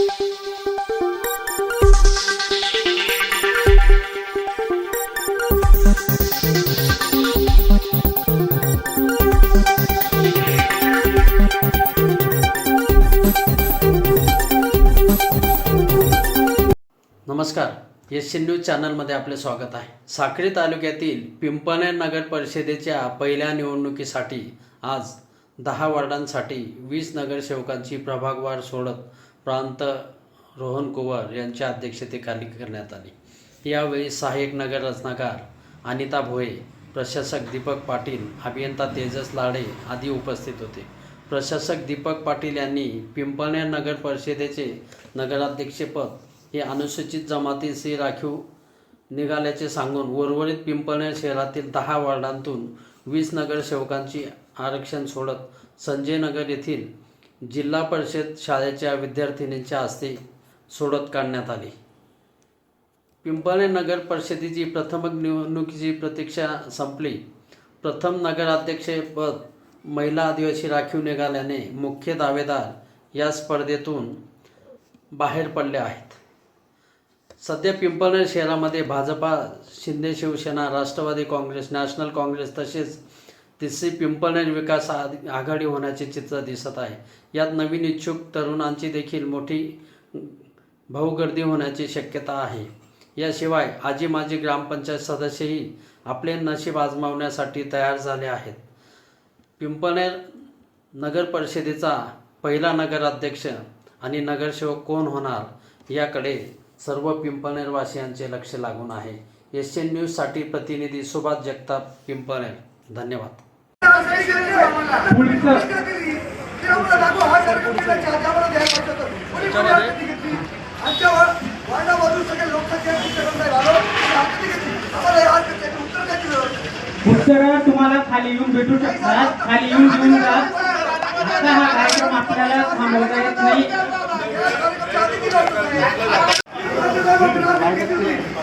नमस्कार. S news चॅनलमध्ये आपले स्वागत आहे. साक्री तालुक्यातील पिंपणे नगर परिषदेच्या पहिल्या निवडणुकीसाठी आज दहा वार्डांसाठी वीस नगरसेवकांची प्रभागवार सोडत प्रांत रोहन कुवर यांच्या अध्यक्षतेखाली करण्यात आली. यावेळी सहाय्यक नगर रचनाकार अनिता भोये प्रशासक दीपक पाटील अभियंता तेजस लाडे आदी उपस्थित होते. प्रशासक दीपक पाटील यांनी पिंपळनेर नगर परिषदेचे नगराध्यक्षपद हे अनुसूचित जमातीचे राखीव निघाल्याचे सांगून उर्वरित पिंपळनेर शहरातील दहा वार्डांतून वीस नगरसेवकांची आरक्षण सोडत संजय नगर येथील जिल्हा परिषद शाळेच्या विद्यार्थिनींच्या हस्ते सोडत काढण्यात आली. पिंपळे नगर परिषदेची प्रथम निवडणुकीची प्रतीक्षा संपली. प्रथम नगराध्यक्षपद महिला आदिवासी राखीव निघाल्याने मुख्य दावेदार या स्पर्धेतून बाहेर पडले आहेत. सध्या पिंपळनेर शहरामध्ये Bhajapa Shinde Shiv Sena Rashtravadi Congress national Congress तसेच तिसरी पिंपळनेर विकास आ- आघाडी होण्याचे चित्र दिसत आहे. यात नवीन इच्छुक तरुणांची देखील मोठी भाऊगर्दी होण्याची शक्यता आहे. याशिवाय आजी माजी ग्रामपंचायत सदस्यही आपले नशीब आजमावण्यासाठी तयार झाले आहेत. पिंपळनेर नगर परिषदेचा पहिला नगराध्यक्ष आणि नगरसेवक कोण होणार याकडे सर्व पिंपळनेरवासियांचे लक्ष लागून आहे. एस एन न्यूजसाठी प्रतिनिधी सुभाष जगताप पिंपळनेर. धन्यवाद. पुढचं उत्तर तुम्हाला खाली येऊन भेटू शकतात खाली येऊन घेऊन जा. आता हा कार्यक्रम आपल्याला थांबवता येत नाही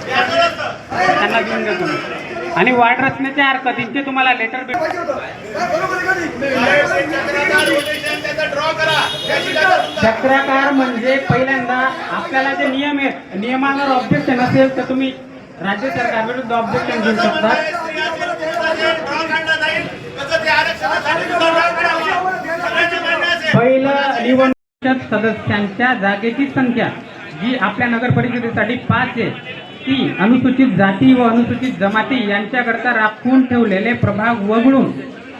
त्यांना घेऊन देतो मी. आणि वाढ रचनेच्या हरकतींचे तुम्हाला लेटर चक्राकार म्हणजे पहिल्यांदा आपल्याला जे नियम आहेत नियमावर ऑब्जेक्शन असेल तर तुम्ही राज्य सरकारविरुद्ध ऑब्जेक्शन घेऊ शकता. पहिलं निवडणूक सदस्यांच्या जागेची संख्या जी आपल्या नगर परिषदेसाठी पाच आहे ती अनुसूचित जाती व अनुसूचित जमाती यांच्याकरता राखून ठेवलेले प्रभाग वगळून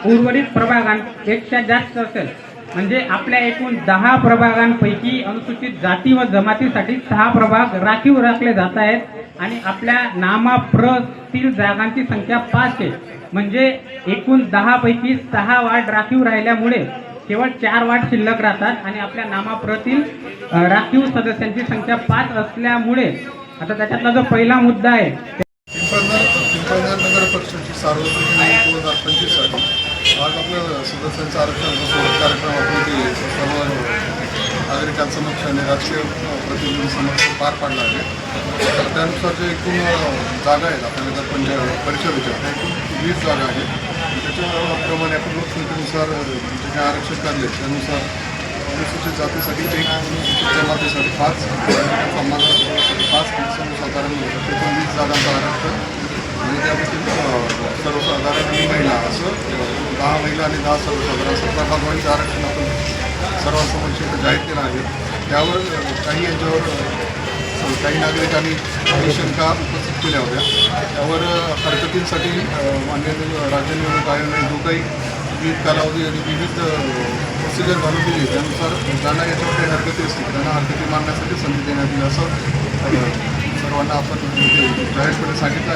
उर्वरित प्रभागांपेक्षा जास्त असेल. म्हणजे आपल्या एकूण दहा प्रभागांपैकी अनुसूचित जाती व जमातीसाठी सहा प्रभाग राखीव राखले जात आहेत आणि आपल्या नामाप्रतील जागांची संख्या पाच आहे. म्हणजे एकूण दहापैकी सहा वार्ड राखीव राहिल्यामुळे केवळ चार वार्ड शिल्लक राहतात आणि आपल्या नामाप्रतील राखीव सदस्यांची संख्या पाच असल्यामुळे आता त्याच्यातला जो पहिला मुद्दा आहे पिंपळनेर नगर पक्षाची सार्वजनिक दोन हजार पंचवीससाठी आज आपल्या सदस्यांचं आरक्षण कार्यक्रम आपण ते सर्व नागरिकांसमक्ष आणि राजकीय प्रतिनिधींसमक्ष पार पाडला आहे. तर त्यानुसार जे एकूण जागा आहेत आपल्या नगर पंचायत परिषदेच्या त्या एकूण वीस जागा आहेत. त्याच्याप्रमाणे आपण लोकसंख्येनुसार जे काही आरक्षण काढले त्यानुसार अनुसूचित जातीसाठी एक अनुसूचित जमातीसाठी पाच ते एकूण वीस जागांचं आरक्षण आणि त्यापैकी सर्वसाधारण आणि महिला असं दहा महिला आणि दहा सर्वसाधारण असं प्रभागवाईचं आरक्षण आपण सर्वांसमोर इथं जाहीर केलं आहे त्यावर काही याच्यावर काही नागरिकांनी काही शंका उपस्थित केल्या होत्या. त्यावर हरकतींसाठी मान्य राज्य निवडणूक आयोगाने जो काही विविध कालावधी आणि विविध प्रोसिजर घालून दिली त्यानुसार ज्यांना याच्यावर काही हरकती असतील त्यांना हरकती मांडण्यासाठी संधी देण्यात येईल असं ಒನ್ ಆಪರ್ಚುನಿಟಿ ಪ್ರೈವೇಟ್ ಸಂಗೀತ